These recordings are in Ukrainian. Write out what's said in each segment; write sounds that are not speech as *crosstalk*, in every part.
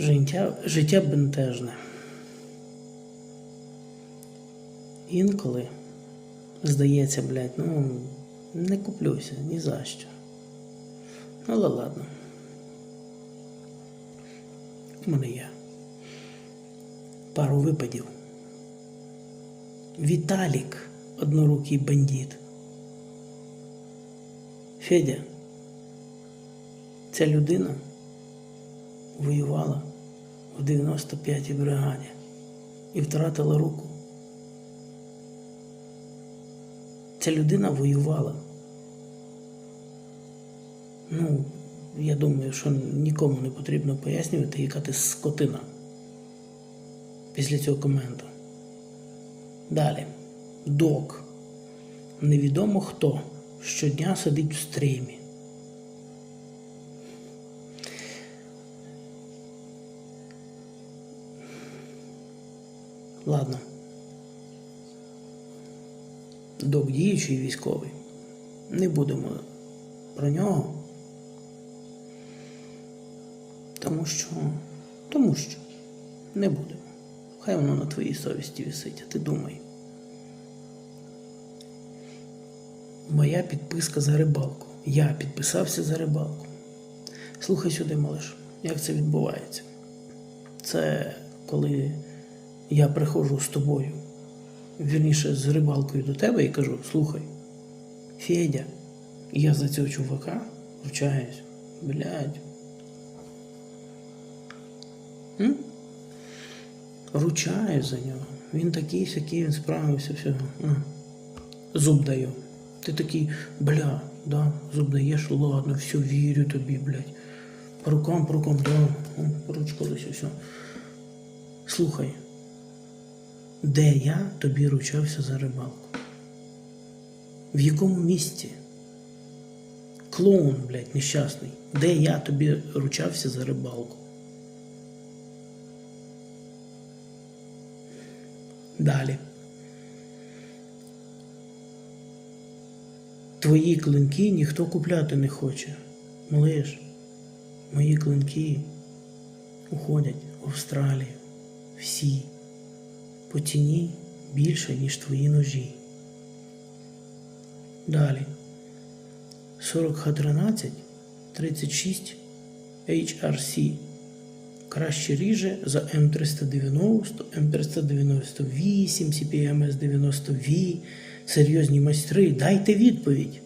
Життя, життя бентежне. Інколи здається, блядь, ну не куплюся ні за що. Ну, але ладно. У мене є пару випадів. Віталік, однорукий бандит. Федя, ця людина воювала в 95-й бригаді і втратила руку. Ця людина воювала. Ну, я думаю, що нікому не потрібно пояснювати, яка ти скотина після цього коменту. Далі. Док. Невідомо хто щодня сидить в стрімі. Ладно. Док діючий військовий. Не будемо про нього. Тому що. Тому що не будемо. Хай воно на твоїй совісті висить, а ти думай. Моя підписка за рибалку. Я підписався за рибалку. Слухай сюди, малиш, як це відбувається. Це коли я приходжу з тобою, вірніше з рибалкою до тебе і кажу: слухай, Федя, я за цього чувака вручаюсь. Блядь. М? Ручаюсь за нього. Він такий сякий, він справився, все. Зуб даю. Ти такий, бля, да, зуб даєш, ладно, все, вірю тобі, блядь. По рукам, по рукам, да, о, ручка десь, все. Слухай, де я тобі ручався за рибалку? В якому місці? Клоун, блядь, нещасний. Де я тобі ручався за рибалку? Далі. Твої клинки ніхто купляти не хоче. Малиш, мої клинки уходять в Австралію. Всі. По ціні більше, ніж твої ножі. Далі. 40Х13 36 HRC. Краще ріже за М390, М398, CPMS 90V. Серйозні майстри, дайте відповідь.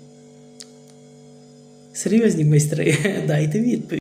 Серйозні майстри, *laughs* дайте відповідь.